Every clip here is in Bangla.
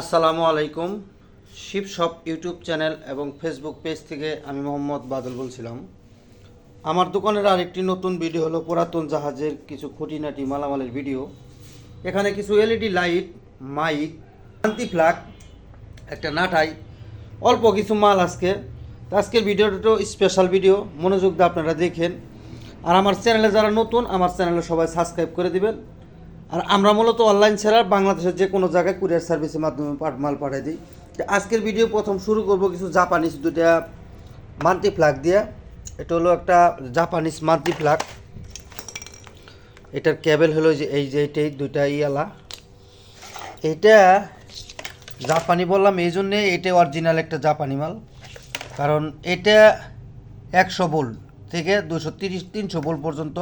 আসসালামু আলাইকুম। শিব শপ ইউটিউব চ্যানেল এবং ফেসবুক পেজ থেকে আমি মোহাম্মদ বাদল বলছিলাম। আমার দোকানের আরেকটি নতুন ভিডিও হলো পুরাতন জাহাজের কিছু খুঁটিনাটি মালামালের ভিডিও। এখানে কিছু এলইডি লাইট, মাইক, শান্তি ফ্ল্যাগ একটা নাটাই অল্প কিছু মাল আজকে। আজকের ভিডিওটা তো স্পেশাল ভিডিও, মনোযোগ দিয়ে আপনারা দেখেন। আর আমার চ্যানেলে যারা নতুন, আমার চ্যানেলে সবাই সাবস্ক্রাইব করে দিবেন। আর আমরা মূলত অনলাইন ছাড়া বাংলাদেশের যে কোনো জায়গায় কুরিয়ার সার্ভিসের মাধ্যমে মাল পাঠিয়ে দিই। আজকের ভিডিও প্রথম শুরু করব কিছু জাপানিজ দুটা মাল্টি ফ্ল্যাগ দিয়ে। এটা হলো একটা জাপানিজ মাল্টি ফ্ল্যাগ এটার ক্যাবেল হলো যে এই যে এইটাই দুইটা ইয়ালা। এটা জাপানি বললাম, এই জন্যে এটা অরিজিনাল একটা জাপানি মাল। কারণ এটা একশো বোল থেকে দুশো তিরিশ, তিনশো বোল পর্যন্ত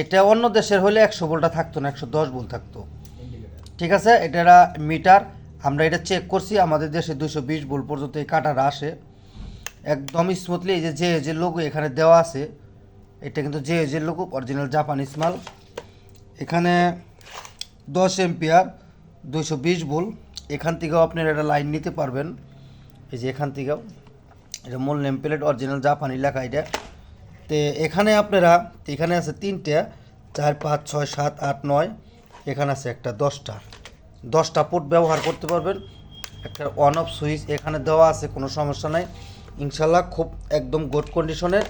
এটা অন্য দেশের হলে একশো বোলটা থাকতো না, একশো দশ বোল থাকতো। ঠিক আছে? এটা মিটার, আমরা এটা চেক করছি, আমাদের দেশে দুশো বিশ বোল পর্যন্ত এই কাটাটা আসে। একদম স্মুথলি এই যে যে লোগো এখানে দেওয়া আছে, এটা কিন্তু যে যে লোগো অরিজিনাল জাপানিজ মাল। এখানে দশ এম্পিয়ার দুইশো বিশ বোল এখান থেকেও আপনারা এটা লাইন নিতে পারবেন। এই যে এখান থেকেও, এটা মূল নেম প্লেট অরিজিনাল জাপানি লেখা এটা। তো এখানে আপনারা, এখানে আছে তিনটে, চার, পাঁচ, ছয়, সাত, আট, নয়, এখানে আছে একটা দশটা। দশটা পোর্ট ব্যবহার করতে পারবেন। একটা অন অফ সুইচ এখানে দেওয়া আছে, কোনো সমস্যা নাই। ইনশাল্লাহ খুব একদম গুড কন্ডিশনের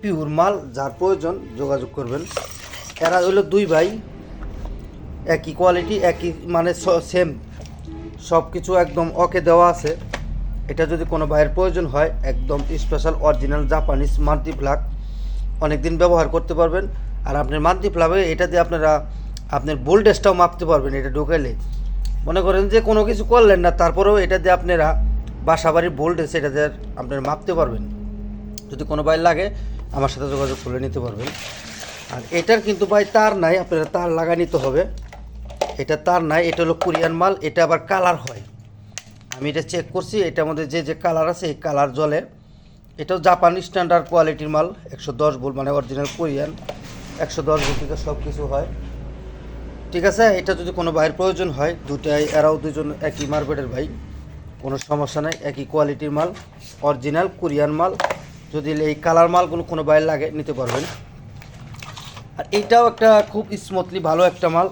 পিওর মাল, যার প্রয়োজন যোগাযোগ করবেন। এরা হলো দুই ভাই, একই কোয়ালিটি একই মানে সেম সব কিছু একদম ওকে দেওয়া আছে। এটা যদি কোনো ভাইয়ের প্রয়োজন হয়, একদম special original Japanese multi flag অনেক দিন ব্যবহার করতে পারবেন। আর আপনার মাল্টি ফ্লাগে এটা দিয়ে আপনারা আপনার ভোল্টেজটাও মাপতে পারবেন এটা ঢুকাইলে। মনে করেন যে কোনো কিছু করলেন না, তারপরেও এটা দিয়ে আপনারা বাসা বাড়ির বোল্ডেস এটা দিয়ে আপনারা মাপতে পারবেন। যদি কোনো ভাই লাগে, আমার সাথে যোগাযোগ করে নিতে পারবেন। আর এটার কিন্তু ভাই তার নাই, আপনারা তার লাগা নিতে হবে। এটা তার নাই, এটা হলো কোরিয়ান মাল, এটা আবার কালার হয়। আমি এটা চেক করছি এটার মধ্যে যে যে কালার আছে, এই কালার জ্বলে এটাও জাপানি স্ট্যান্ডার্ড কোয়ালিটির মাল, একশো দশ বোল মানে অরিজিনাল কোরিয়ান একশো দশ বোল থেকে সব কিছু হয়। ঠিক আছে, এটা যদি কোনো ভাইয়ের প্রয়োজন হয়, দুটাই, এরাও দুজন একই মার্কেটের ভাই, কোনো সমস্যা নাই, একই কোয়ালিটির মাল অরিজিনাল কোরিয়ান মাল। যদি এই কালার মালগুলো কোনো ভাইয়ের লাগে, নিতে পারবেন। আর এইটাও একটা খুব স্মুথলি ভালো একটা মাল।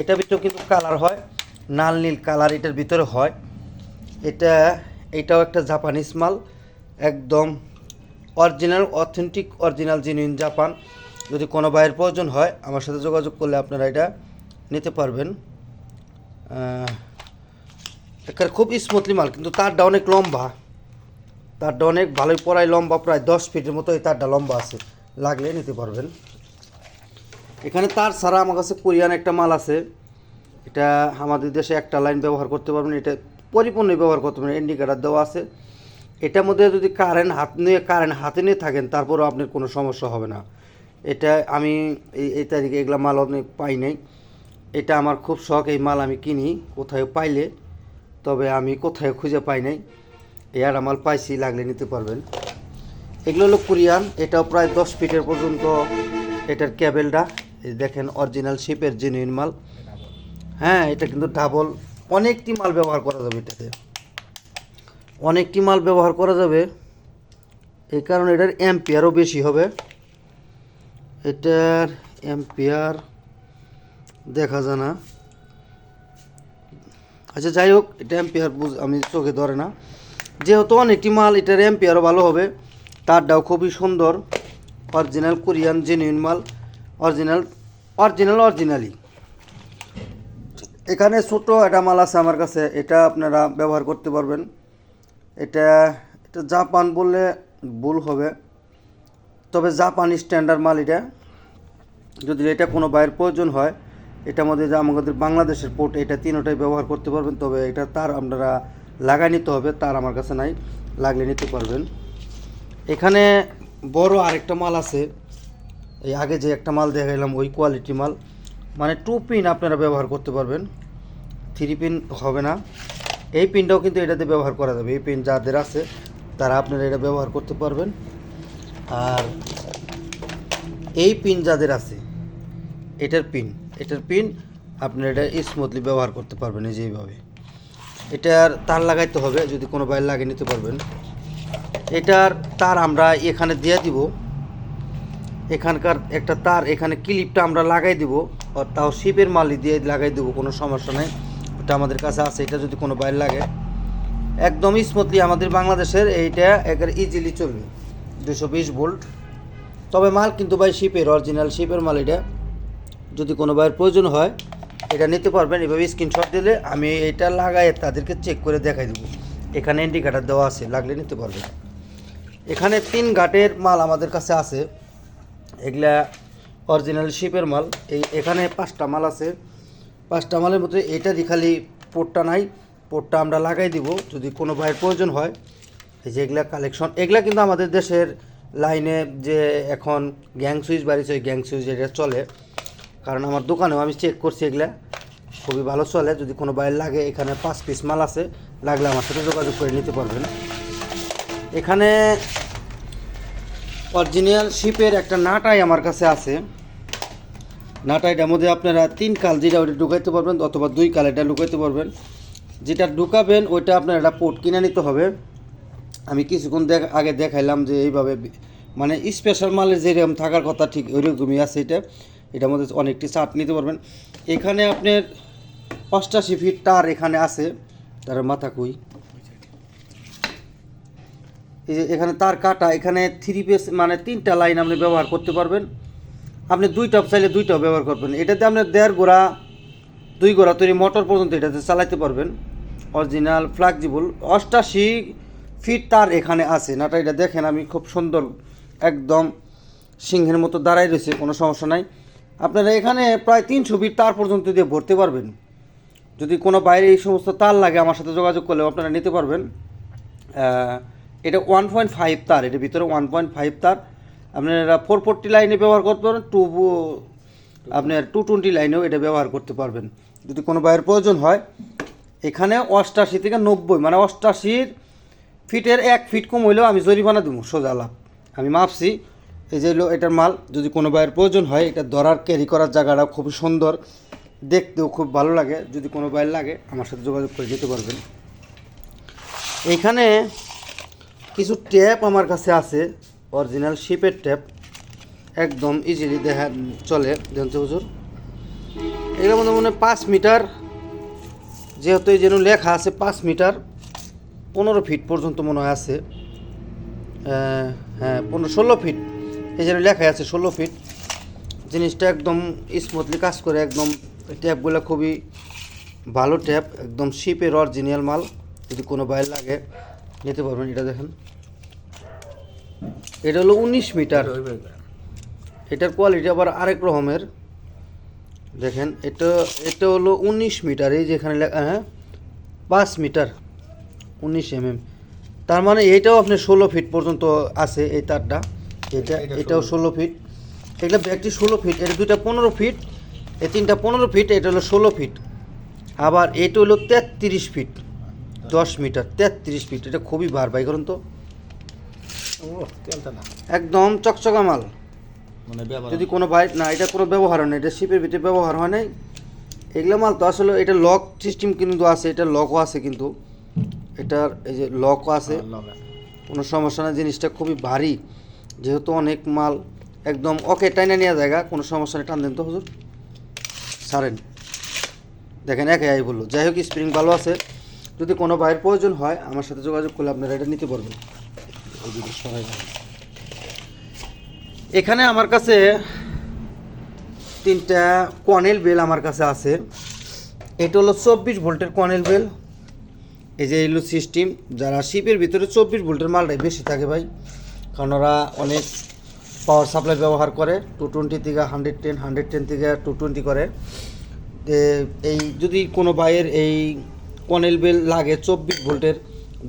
এটার ভিতরেও কিন্তু কালার হয়, নাল নীল কালার এটার ভিতরে হয়। এটা, এটাও একটা জাপানিজ মাল। একদম original, authentic, original genuine Japan. যদি কোনো ভাইয়ের প্রয়োজন হয়, আমার সাথে যোগাযোগ করলে আপনারা এটা নিতে পারবেন। এখানে খুব স্মুথলি মাল, কিন্তু তারটা অনেক লম্বা। তারটা অনেক ভালোই পড়ায় লম্বা, প্রায় দশ ফিটের মতো এই তারটা লম্বা আছে। লাগলে নিতে পারবেন। এখানে তার ছাড়া আমার কাছে কোরিয়ান একটা মাল আছে। এটা আমাদের দেশে একটা লাইন ব্যবহার করতে পারবেন, এটা পরিপূর্ণ ব্যবহার করতে পারবেন, ইন্ডিকেটার দেওয়া আছে। এটার মধ্যে যদি কারেন্ট হাত নিয়ে কারেন্ট হাতে নিয়ে থাকেন, তারপরেও আপনার কোনো সমস্যা হবে না। এটা আমি এই তারিখে এগুলো মাল অনেক পাই নাই। এটা আমার খুব শখ, এই মাল আমি কিনি, কোথায় পাইলে, তবে আমি কোথায় খুঁজে পাই নাই। আর মাল পাইছি, লাগলে নিতে পারবেন। এগুলো হলো কোরিয়ান, এটাও প্রায় দশ ফিটের পর্যন্ত এটার ক্যাবেলটা। দেখেন অরিজিনাল শিপের জেনুইন মাল। হ্যাঁ এটা কিন্তু ডাবল অনেকটি মাল ব্যবহার করা যাবে এটাতে। অনেকটি মাল ব্যবহার করা যাবে। এই কারণে এটার অ্যাম্পিয়ারও বেশি হবে। এটার অ্যাম্পিয়ার দেখা যায় না। আচ্ছা যাই হোক, এটা অ্যাম্পিয়ার বুঝ আমি চোখে ধরে না। যেহেতু অনেকটি মাল এটার অ্যাম্পিয়ারও ভালো হবে, তারটাও খুবই সুন্দর। অরিজিনাল কোরিয়ান জেনুইন মাল। অরিজিনাল অরিজিনাল অরিজিনালি এখানে ছোটো একটা মাল আছে আমার কাছে। এটা আপনারা ব্যবহার করতে পারবেন। এটা এটা জাপান বললে ভুল হবে। তবে জাপান স্ট্যান্ডার্ড মাল এটা। যদি এটা কোনো বাইরের প্রয়োজন হয় মধ্যে যে আমাদের বাংলাদেশের পোর্ট এটা তিনোটাই ব্যবহার করতে পারবেন। তবে এটা তার আপনারা লাগাই নিতে হবে, তার আমার কাছে নাই। লাগলে নিতে পারবেন। এখানে বড় আরেকটা মাল আছে। এই আগে যে একটা মাল দেখাইলাম, ওই কোয়ালিটি মাল। মানে টু পিন আপনারা ব্যবহার করতে পারবেন। থ্রি পিন হবে না। এই পিনটাও কিন্তু এটাতে ব্যবহার করা যাবে। এই পিন যাদের আছে, তারা আপনারা এটা ব্যবহার করতে পারবেন। আর এই পিন যাদের আছে, এটার পিন এটার পিন আপনারা এটা স্মুথলি ব্যবহার করতে পারবেন এই যে এইভাবে। এটার তার লাগাইতে হবে, যদি কোনো বাইর লাগিয়ে নিতে পারবেন। এটার তার আমরা এখানে দিয়ে দিব। এখানকার একটা তার, এখানে ক্লিপটা আমরা লাগাই দিব তাও শিপের মালি দিয়ে লাগাই দেবো, কোনো সমস্যা নেই। ওটা আমাদের কাছে আছে, এটা যদি কোনো বাইর লাগে, একদম স্মুথলি আমাদের বাংলাদেশের এইটা একবার ইজিলি চলবে দুশো বিশ ভোল্ট। তবে মাল কিন্তু ভাই শিপের অরিজিনাল শিপের মাল এটা, যদি কোনো ভাইয়ের প্রয়োজন হয়, এটা নিতে পারবেন। এভাবে স্ক্রিনশট দিলে আমি এটা লাগাই তাদেরকে চেক করে দেখাই দেবো। এখানে ইন্ডিকেটার দেওয়া আছে, লাগলে নিতে পারবেন। এখানে তিন ঘাটের মাল আমাদের কাছে আছে, এগুলা অরিজিনাল শিপের মাল। এই এখানে পাঁচটা মাল আছে। পাঁচটা মালের মধ্যে এটারই খালি পোটটা নাই, পোটটা আমরা লাগাই দিব। যদি কোনো ভাইয়ের প্রয়োজন হয়, এই যে এগুলা কালেকশন এগুলা কিন্তু আমাদের দেশের লাইনে যে এখন গ্যাং সুইচ বাড়িছে, ওই গ্যাং সুইচ এটা চলে। কারণ আমার দোকানেও আমি চেক করছি এগুলা, খুবই ভালো চলে। যদি কোনো বাইর লাগে, এখানে পাঁচ পিস মাল আছে, লাগলে আমার সাথে যোগাযোগ করে নিতে পারবেন। এখানে অরিজিনাল শিপের একটা নাটাই আমার কাছে আছে। নাটাইটার মধ্যে আপনারা তিন কাল যেটা ওইটা ঢুকাইতে পারবেন অথবা দুই কাল এটা ঢুকাইতে পারবেন। যেটা ঢুকাবেন, ওইটা আপনার একটা পোর্ট কিনে নিতে হবে। আমি কিছুক্ষণ দেখ, আগে দেখাইলাম যে এইভাবে মানে স্পেশাল মালের যেরকম থাকার কথা ঠিক ওইরকমই আছে এটা। এটার মধ্যে অনেকটি চাট নিতে পারবেন। এখানে আপনার অষ্টাশি ফিট তার এখানে আছে। তার মাথা কই? এই যে এখানে তার কাটা, এখানে থ্রি পেস মানে তিনটা লাইন আপনি ব্যবহার করতে পারবেন। আপনি দুইটা চাইলে দুইটাও ব্যবহার করবেন। এটাতে আপনি দেড় গোড়া, দুই গোড়া তৈরি মোটর পর্যন্ত এটাতে চালাতে পারবেন। অরিজিনাল ফ্লেক্সিবল অষ্টাশি ফিট তার এখানে আছে। নাটা এটা দেখেন, আমি খুব সুন্দর একদম সিংহের মতো দাঁড়াই রয়েছে, কোনো সমস্যা নাই। আপনারা এখানে প্রায় তিনশো ফিট তার পর্যন্ত দিয়ে ভরতে পারবেন। যদি কোনো বাইরে এই সমস্ত তার লাগে, আমার সাথে যোগাযোগ করলে আপনারা নিতে পারবেন। এটা ওয়ান পয়েন্ট ফাইভ তার, এটার ভিতরে ওয়ান পয়েন্ট ফাইভ তার। আপনারা ফোর ফোরটি লাইনে ব্যবহার করতে পারেন টু আপনার টু টোয়েন্টি লাইনেও এটা ব্যবহার করতে পারবেন। যদি কোনো বাইরের প্রয়োজন হয়, এখানে অষ্টাশি থেকে নব্বই মানে অষ্টাশির ফিটের এক ফিট কম হইলেও আমি জরিমানা দেবো, সোজা লাভ। আমি মাপছি, এই যে এটার মাল, যদি কোনো বাইরের প্রয়োজন হয়, এটা ধরার ক্যারি করার জায়গাটা খুবই সুন্দর, দেখতেও খুব ভালো লাগে, যদি কোনো বাইর লাগে, আমার সাথে যোগাযোগ করে যেতে পারবেন। এইখানে কিছু ট্যাপ আমার কাছে আছে অরিজিনাল শিপের ট্যাপ একদম ইজিলি দেখা চলে জানতে হুজুর। এগুলোর মধ্যে মনে পাঁচ মিটার, যেহেতু এই যেন লেখা আছে পাঁচ মিটার, পনেরো ফিট পর্যন্ত মনে হয় আছে। হ্যাঁ পনেরো, ষোলো ফিট, এই যেন লেখা আছে ষোলো ফিট। জিনিসটা একদম স্মুথলি কাজ করে, একদম ট্যাপগুলো খুবই ভালো ট্যাপ, একদম শিপের অরিজিনাল মাল, যদি কোনো বাইর লাগে, নিতে পারবেন, এটা দেখেন। এটা হলো উনিশ মিটার। এটার কোয়ালিটি আবার আরেক রকমের। দেখেন এটা এটা হলো উনিশ মিটার এই যেখানে লেখা হ্যাঁ পাঁচ মিটার উনিশ এমএম তার মানে এইটাও আপনি ষোলো ফিট পর্যন্ত আছে এই তারটা। এটা এটা এটাও ষোলো ফিট এগুলো ব্যাগটি ষোলো ফিট এটা দুইটা পনেরো ফিট এই তিনটা পনেরো ফিট এটা হলো ষোলো ফিট আবার এটা হলো তেত্রিশ ফিট দশ মিটার তেত্রিশ ফিট এটা খুবই বার বাই করুন তো। একদম চকচকা মাল। মানে যদি কোনো বাইক না এটা কোনো ব্যবহার হয় না এটা শিপের ভিতরে ব্যবহার হয় নাই। এগুলো মাল তো আসলে এটা লক সিস্টেম কিন্তু আছে এটা লকও আছে কিন্তু। এটার এই যে লকও আছে। কোনো সমস্যা না জিনিসটা খুবই ভারী। যেহেতু অনেক মাল একদম ওকে টাইনা নেওয়া জায়গা কোনো সমস্যা নেই টান দেন তো হুজুর। সারেন দেখেন একে আই বলল। যাই হোক স্প্রিং ভালো আছে। যদি কোনো বাইরের প্রয়োজন হয় আমার সাথে যোগাযোগ করলে আপনারা এটা নিতে পারবেন। এখানে আমার কাছে তিনটা কনেল বেল আমার কাছে আছে। এটা হলো চব্বিশ ভোল্টের কনেল বেল। এই যে এলো সিস্টেম যারা শিপের ভিতরে চব্বিশ ভোল্টের মালটাই বেশি থাকে ভাই, কারণ ওরা অনেক পাওয়ার সাপ্লাই ব্যবহার করে টু টোয়েন্টি থেকে হান্ড্রেড টেন হান্ড্রেড টেন থেকে টু টোয়েন্টি করে। এই যদি কোনো বাইয়ের এই কনেল বেল লাগে চব্বিশ ভোল্টের,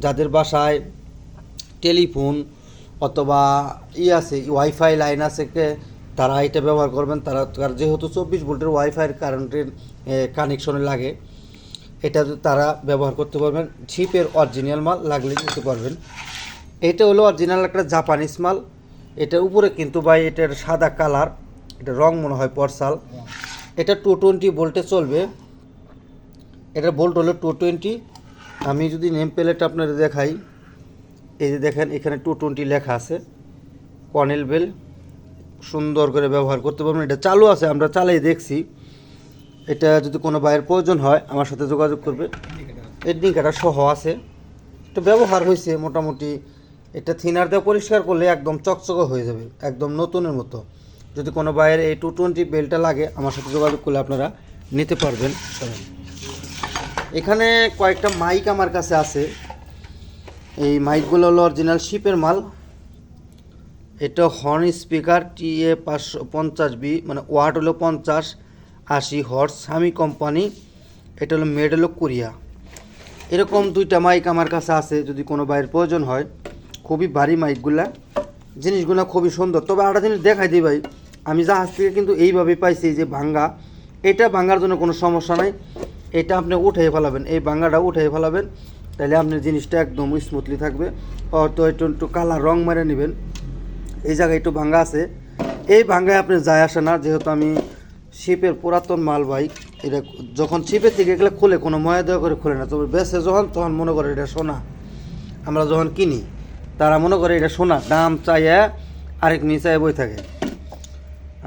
যাদের বাসায় টেলিফোন অথবা ই আছে ওয়াইফাই লাইন আছে তারা এটা ব্যবহার করবেন। তারা যেহেতু চব্বিশ ভোল্টের ওয়াইফাইয়ের কারেন্টের কানেকশনে লাগে, এটা তারা ব্যবহার করতে পারবেন। ছিপের অরিজিনাল মাল লাগলে নিতে পারবেন। এটা হলো অরিজিনাল একটা জাপানিজ মাল। এটার উপরে কিন্তু ভাই, এটার সাদা কালার এটা রং মনে হয় পরসাল। এটা টু টোয়েন্টি ভোল্টে চলবে। এটার ভোল্ট হলো টু টোয়েন্টি আমি যদি নেম প্লেট আপনাদের দেখাই। এই যে দেখেন, এখানে টু টোয়েন্টি লেখা আছে। কর্নেল বেল সুন্দর করে ব্যবহার করতে পারবেন। এটা চালু আছে, আমরা চালাই দেখছি। এটা যদি কোনো বাইরের প্রয়োজন হয়, আমার সাথে যোগাযোগ করবে। এডনিং কাটা সহ আছে। এটা ব্যবহার হয়েছে মোটামুটি। এটা থিনার দিয়ে পরিষ্কার করলে একদম চকচকে হয়ে যাবে, একদম নতুনের মতো। যদি কোনো বাইরে এই টু টোয়েন্টি বেলটা লাগে, আমার সাথে যোগাযোগ করলে আপনারা নিতে পারবেন। এখানে কয়েকটা মাইক আমার কাছে আছে। এই মাইকগুলো হলো অরিজিনাল শিপের মাল। এটা হর্ন স্পিকার টি এ পাঁচশো পঞ্চাশ বি মানে ওয়াট হলো পঞ্চাশ, আশি হর্স সামি কোম্পানি এটা হলো মেড হলো কোরিয়া। এরকম দুইটা মাইক আমার কাছে আছে, যদি কোনো বাইরের প্রয়োজন হয়। খুবই ভারী মাইকগুলা জিনিসগুলো খুবই সুন্দর। তবে আরেকটা জিনিস দেখাই দিই ভাই, আমি জাহাজ থেকে কিন্তু এইভাবে পাইছি যে ভাঙ্গা। এটা ভাঙ্গার জন্য কোনো সমস্যা নাই। এটা আপনি উঠে ফেলাবেন। এই ভাঙ্গাটা উঠে ফেলাবেন। তাহলে আপনার জিনিসটা একদম স্মুথলি থাকবে। হয়তো একটু একটু কালার রং মারে নেবেন। এই জায়গায় একটু ভাঙ্গা আছে। এই ভাঙ্গায় আপনি যায় আসে না, যেহেতু আমি শিপের পুরাতন মাল বাইক এটা যখন শিপের থেকে এগুলো খুলে, কোনো ময়া দেওয়া করে খুলে না। তবে বেসে যখন তখন মনে করে এটা সোনা। আমরা যখন কিনি, তারা মনে করে এটা সোনা। দাম চাইয়া আরেক নিচায় বই থাকে।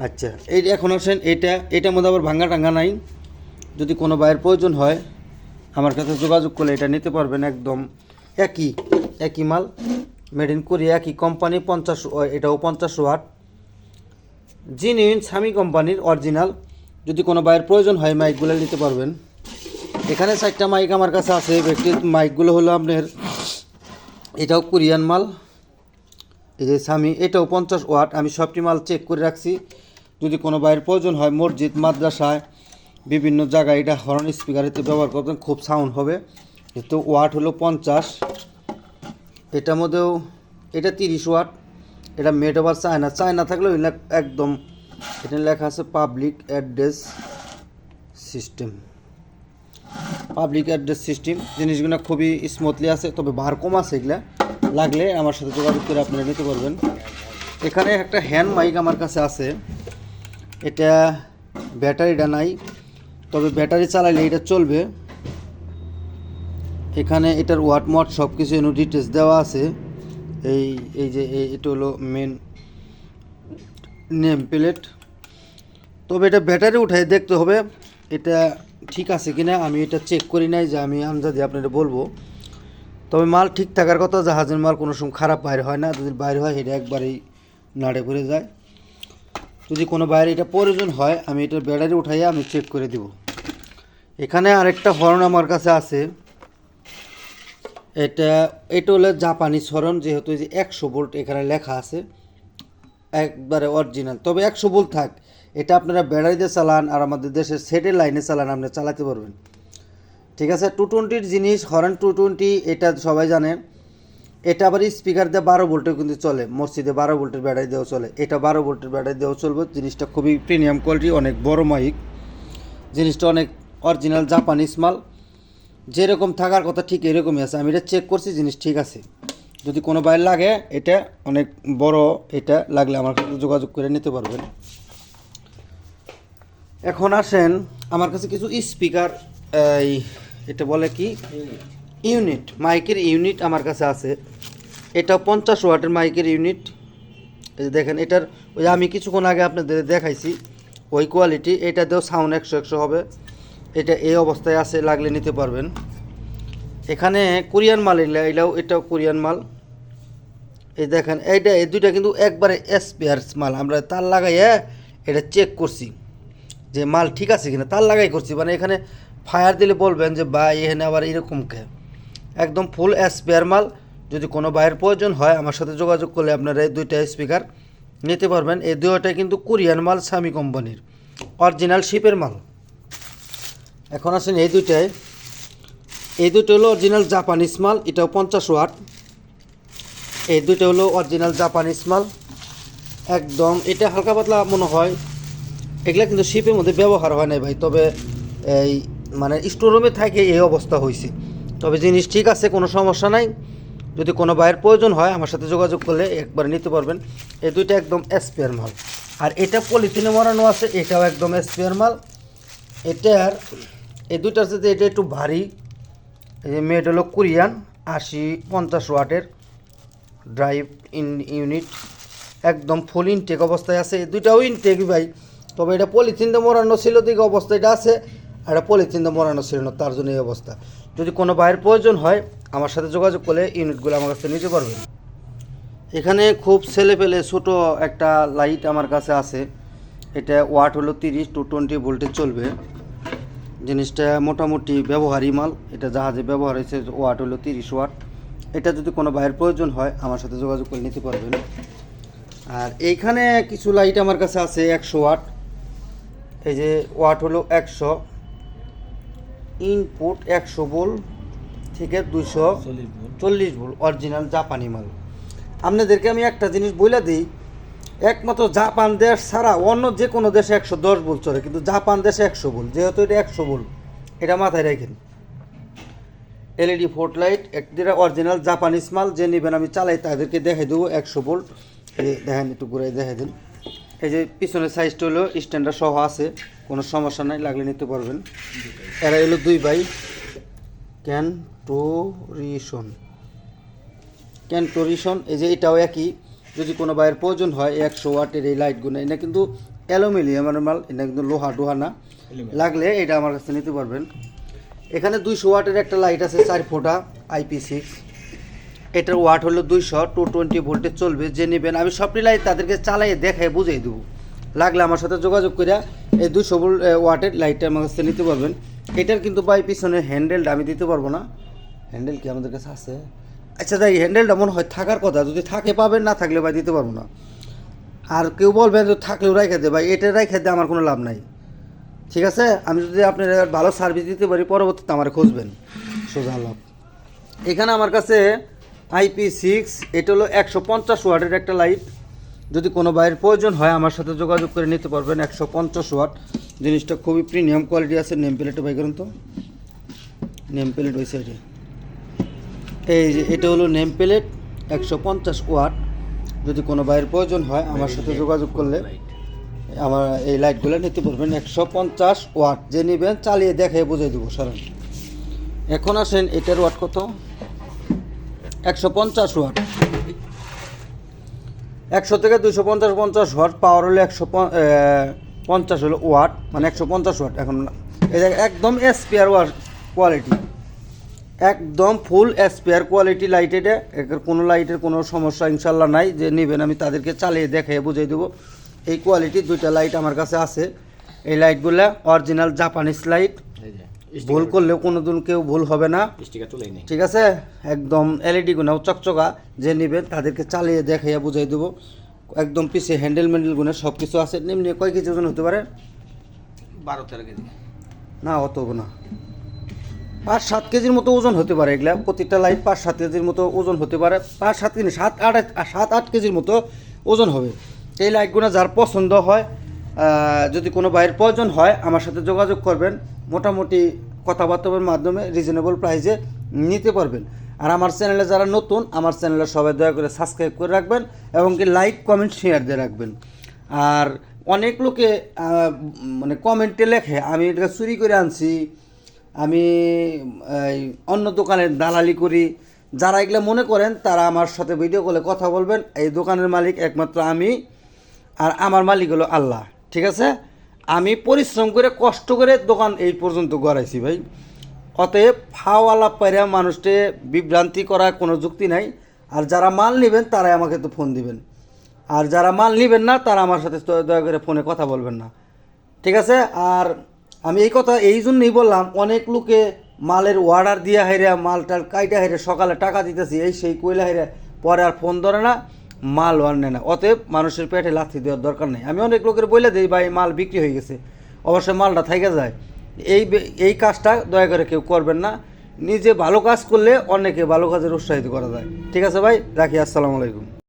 আচ্ছা এই এখন আসেন, এটা এটার মধ্যে আবার ভাঙ্গা টাঙ্গা নাই। যদি কোনো বাইয়ের প্রয়োজন হয় আমার কাছে যোগাযোগ করলে এটা নিতে পারবেন একদম একই একই মাল মেড ইন কোরিয়া একই কোম্পানি পঞ্চাশ এটাও পঞ্চাশ ওয়াট। জিনিউইন সামি কোম্পানির অরিজিনাল যদি কোনো বাইয়ের প্রয়োজন হয় মাইকগুলো নিতে পারবেন। এখানে চারটা মাইক আমার কাছে আছে ব্যক্তির মাইকগুলো হলো আপনার, এটাও কোরিয়ান মাল। এই যে সামি এটাও পঞ্চাশ ওয়াট। আমি সবটি মাল চেক করে রাখছি। যদি কোনো বাইরের প্রয়োজন হয়, মসজিদ, মাদ্রাসায় বিভিন্ন জায়গায় এটা হর্ন স্পিকারেতে ব্যবহার করবেন, খুব সাউন্ড হবে। এতে ওয়াট হলো পঞ্চাশ, এটার মধ্যেও এটা তিরিশ ওয়াট এটা মেড ওভার চায়না চায়না থাকলেও একদম এটা লেখা আছে public address system public address system জিনিসগুলো খুবই স্মুথলি আছে, তবে বার কম আছে এগুলা। লাগলে আমার সাথে যোগাযোগ করে আপনারা নিতে পারবেন। এখানে একটা হ্যান্ড মাইক আমার কাছে আছে। এটা ব্যাটারিটা নাই। তবে ব্যাটারি চালালে এটা চলবে। এখানে এটার ওয়াট মট সব কিছু এনে ডিটেলস দেওয়া আছে। এই এই যে এটা হলো মেন নেম প্লেট তবে এটা ব্যাটারি উঠাই দেখতে হবে, এটা ঠিক আছে কিনা আমি এটা চেক করি নাই যে আমি আমজাদি আপনাদের বলব। তবে মাল ঠিক থাকার কথা জাহাজের মাল কোনো সময় খারাপ বাইরে হয় না, যদি বাইরে হয় এটা একবারেই নাড়ে পড়ে যায়। যদি কোনো বাইরে এটা প্রয়োজন হয়, আমি এটার ব্যাটারি উঠাইয়া আমি চেক করে দিব। এখানে আরেকটা হর্ন আমার কাছে আছে। এটা এটা হলো জাপানিজ হর্ন যেহেতু যে একশো ভোল্ট এখানে লেখা আছে। একবারে অরিজিনাল তবে একশো ভোল্ট থাক, এটা আপনারা ব্যাটারিতে চালান আর আমাদের দেশের সেটের লাইনে চালান, আপনি চালাতে পারবেন। ঠিক আছে, টু টোয়েন্টির জিনিস হরেন টু টোয়েন্টি, এটা সবাই জানে। এটা আবার স্পিকার দিয়ে বারো ভোল্টে কিন্তু চলে, মসজিদে বারো ভোল্টের ব্যাটারি দেওয়া চলে। এটা বারো ভোল্টের ব্যাটারি দেওয়া চলবে, জিনিসটা খুবই প্রিমিয়াম কোয়ালিটি অনেক বড় মাইক জিনিসটা অনেক অরিজিনাল জাপানিজ মাল। যেরকম থাকার কথা ঠিক এরকমই আছে। আমি এটা চেক করছি, জিনিস ঠিক আছে। যদি কোনো বাইর লাগে, এটা অনেক বড় এটা লাগলে আমার কাছে যোগাযোগ করে নিতে পারবেন। এখন আসেন আমার কাছে কিছু স্পিকার এই এটা বলে কি? ইউনিট মাইকের ইউনিট আমার কাছে আছে। এটা পঞ্চাশ ওয়াটের মাইকের ইউনিট দেখেন, এটার ওই আমি কিছুক্ষণ আগে আপনাদের দেখাইছি, ওই কোয়ালিটি এটাতেও সাউন্ড একশো একশো হবে। এটা এই অবস্থায় আছে, লাগলে নিতে পারবেন। এখানে কোরিয়ান মাল এগুলা এটাও এটাও কোরিয়ান মাল। এই দেখেন, এইটা, এই দুইটা কিন্তু একবারে এসপিয়ার্স মাল। আমরা তার লাগাইয়া এটা চেক করছি যে মাল ঠিক আছে কিনা। তার লাগাই করছি মানে এখানে ফায়ার দিলে বলবেন যে বা এখানে আবার এরকম কে? একদম ফুল স্পেয়ার মাল। যদি কোনো বাইরের প্রয়োজন হয়, আমার সাথে যোগাযোগ করলে আপনারা এই দুইটা স্পিকার নিতে পারবেন। এই দুইটাই কিন্তু কোরিয়ান মাল সামি কোম্পানির অরিজিনাল শিপের মাল। এখন আসেন এই দুইটায় এই দুটো হলো অরিজিনাল জাপানিজ মাল, এটাও পঞ্চাশ ওয়াট। এই দুটো হলো অরিজিনাল জাপানিজ মাল। একদম, এটা হালকা পাতলা মনে হয়। এগুলা কিন্তু শিপের মধ্যে ব্যবহার হয় নাই ভাই, তবে এই মানে স্টোরুমে থাকে এই অবস্থা হয়েছে তবে জিনিস ঠিক আছে, কোনো সমস্যা নাই। যদি কোনো বাইরের প্রয়োজন হয়, আমার সাথে যোগাযোগ করলে একবার নিতে পারবেন। এই দুইটা একদম স্পেয়ার মাল। আর এটা পলিথিনে মরানো আছে, এটাও একদম স্পেয়ার মাল। এটার এই দুইটার সাথে এটা একটু ভারী। এই যে মেড হলো কোরিয়ান, আশি পঞ্চাশ ওয়াটের ড্রাইভ ইন ইউনিট একদম ফুল ইনটেক অবস্থায় আছে। এই দুইটাও ইনটেক ভাই, তবে এটা পলিথিন দিয়ে মোড়ানো ছিল, দিকে অবস্থা এটা আছে, আর এটা পলিথিন দিয়ে মোড়ানো ছিল না, তার জন্য এই অবস্থা। যদি কোনো বাইরের প্রয়োজন হয়, আমার সাথে যোগাযোগ করলে ইউনিটগুলো আমার কাছে নিতে পারবেন। এখানে খুব ছেলে পেলে ছোটো একটা লাইট আমার কাছে আছে। এটা ওয়াট হলো তিরিশ টু টোয়েন্টি ভোল্টে চলবে। জিনিসটা মোটামুটি ব্যবহারই মাল। এটা জাহাজে ব্যবহার হয়েছে ওয়াট হলো তিরিশ ওয়াট। এটা যদি কোনো বাইরের প্রয়োজন হয় আমার সাথে যোগাযোগ করে নিতে পারবেন। আর এইখানে কিছু লাইট আমার কাছে আছে একশো ওয়াট। এই যে ওয়াট হলো একশো। ইনপুট একশো বোল থেকে দুশো চল্লিশ বোল অরিজিনাল জাপানি মাল। আপনাদেরকে আমি একটা জিনিস বলে দিই একমাত্র জাপান দেশ ছাড়া অন্য যে কোনো দেশে একশো দশ বল চলে, কিন্তু জাপান দেশে একশো বল, যেহেতু এটা একশো বল, এটা মাথায় রাখেন। এলইডি ফোর্ট লাইট একটা অরিজিনাল জাপানিজ মাল, যে নেবেন আমি চালাই, তাদেরকে দেখে দেবো একশো যে দেখেন, একটু ঘুরে দেখে দিন। এই যে পিছনের সাইজটা হলো স্ট্যান্ডার্ড সহ আছে, কোনো সমস্যা নাই, লাগলে নিতে পারবেন। এরা হলো দুই ভাই, ক্যান্টোরিশন। ক্যান্টোরিশন, এই যে এটাও একই। যদি কোনো বাইরের প্রয়োজন হয় একশো ওয়াটের এই লাইটগুলো এটা কিন্তু অ্যালুমিনিয়ামের মাল এটা কিন্তু লোহা ডোহা না। লাগলে এটা আমার কাছে নিতে পারবেন। এখানে দুইশো ওয়াটের একটা লাইট আছে চার ফোঁটা আইপি সিক্স। এটার ওয়াট হলো দুইশো টু টোয়েন্টি ভোল্টে চলবে যে নেবেন। আমি সবটি লাইট তাদেরকে চালাই দেখে বুঝিয়ে দেবো। লাগলে আমার সাথে যোগাযোগ করে এই দুইশো ভোল্ট ওয়াটের লাইটটা আমার কাছে নিতে পারবেন। এটার কিন্তু বাই পিছনে হ্যান্ডেলটা আমি দিতে পারব না। হ্যান্ডেল কি আমাদের কাছে আছে? আচ্ছা তাই হ্যান্ডেলটা মনে হয় থাকার কথা। যদি থাকে পাবেন না থাকলে ভাই দিতে পারব না। আর কেউ বলবেন যে থাকলেও রাইখে দে, ভাই, এটা রাইখে দে, আমার কোনো লাভ নাই। ঠিক আছে? আমি যদি আপনার ভালো সার্ভিস দিতে পারি, পরবর্তীতে আমার খুঁজবেন। সোজা লাভ এখানে আমার কাছে আইপি সিক্স এটা হলো একশো পঞ্চাশ ওয়াটের একটা লাইট যদি কোনো বাইরের প্রয়োজন হয়, আমার সাথে যোগাযোগ করে নিতে পারবেন। একশো পঞ্চাশ ওয়াট। জিনিসটা খুবই প্রিমিয়াম কোয়ালিটি আছে। নেম প্লেটে বাই করুন তো? নেম প্লেট ওই সাইডে এই যে এটা হলো নেম প্লেট একশো পঞ্চাশ ওয়াট। যদি কোনো বাইরের প্রয়োজন হয় আমার সাথে যোগাযোগ করলে আমার এই লাইটগুলো নিতে পারবেন একশো পঞ্চাশ ওয়াট। যে নেবেন চালিয়ে দেখে বুঝিয়ে দেবো সারান। এখন আসেন এটার ওয়াট কত? একশো পঞ্চাশ ওয়াট। একশো থেকে দুশো পঞ্চাশ পঞ্চাশ ওয়াট পাওয়ার হলো একশো পঞ্চাশ হলো ওয়াট মানে একশো পঞ্চাশ ওয়াট। এখন একদম এসপিআর ওয়াট কোয়ালিটি একদম ফুল এসপিআর কোয়ালিটি লাইট এটা এর কোনো লাইটের কোনো সমস্যা ইনশাল্লাহ নাই। যে নেবেন আমি তাদেরকে চালিয়ে দেখে বুঝিয়ে দেবো। এই কোয়ালিটির দুইটা লাইট আমার কাছে আছে। এই লাইটগুলো অরিজিনাল জাপানিজ লাইট ভুল করলেও কোনো দিন কেউ ভুল হবে না। ঠিক আছে? একদম এলইডি গুণাও চকচকা। যে নেবেন তাদেরকে চালিয়ে দেখাইয়া বুঝাই দেবো। একদম পিছিয়ে হ্যান্ডেল ম্যান্ডেল গুণে সব কিছু আছে। নিম্নে কয় কেজি ওজন হতে পারে? বারো তেরো কেজি। না অত না। পাঁচ সাত কেজির মতো ওজন হতে পারে এগুলা। প্রতিটা লাইট পাঁচ সাত কেজির মতো ওজন হতে পারে। পাঁচ সাত কেজি সাত আট সাত আট কেজির মতো ওজন হবে। এই লাইটগুলো যার পছন্দ হয় যদি কোনো বাইরের প্রয়োজন হয়, আমার সাথে যোগাযোগ করবেন। মোটামুটি কথাবার্তার মাধ্যমে রিজনেবল প্রাইসে নিতে পারবেন। আর আমার চ্যানেলে যারা নতুন, আমার চ্যানেলে সবাই দয়া করে সাবস্ক্রাইব করে রাখবেন এবং কি লাইক কমেন্ট শেয়ার দিয়ে রাখবেন। আর অনেক লোকে মানে কমেন্টে লেখে, আমি এটা চুরি করে আনছি আমি অন্য দোকানের দালালি করি। যারা এগুলো মনে করেন, তারা আমার সাথে ভিডিও কলে কথা বলবেন। এই দোকানের মালিক একমাত্র আমি, আর আমার মালিক হলো আল্লাহ, ঠিক আছে? আমি পরিশ্রম করে, কষ্ট করে দোকান এই পর্যন্ত গড়াইছি ভাই। অতএব ফাওয়ালা পাইরা মানুষকে বিভ্রান্তি করার কোনো যুক্তি নাই। আর যারা মাল নেবেন, তারাই আমাকে তো ফোন দিবেন। আর যারা মাল নেবেন না, তারা আমার সাথে দয়া করে ফোনে কথা বলবেন না। ঠিক আছে? আর আমি এই কথা এই জন্যই বললাম, অনেক লোকে মালের অর্ডার দিয়া হেরে মালটার কাইটা হেরে সকালে টাকা দিতেছি, এই সেই কইলা হেরে পরে আর ফোন ধরে না, মাল আর নেয় না। অতএব মানুষের পেটে লাথি দেওয়ার দরকার নেই। আমি অনেক লোকের বলে দিই, ভাই, মাল বিক্রি হয়ে গেছে। অবশ্যই মালটা থেকে যায়। এই এই কাজটা দয়া করে কেউ করবেন না। নিজে ভালো কাজ করলে অনেকে ভালো কাজের উৎসাহিত করা যায়। ঠিক আছে ভাই? রাখি, আসসালামু আলাইকুম।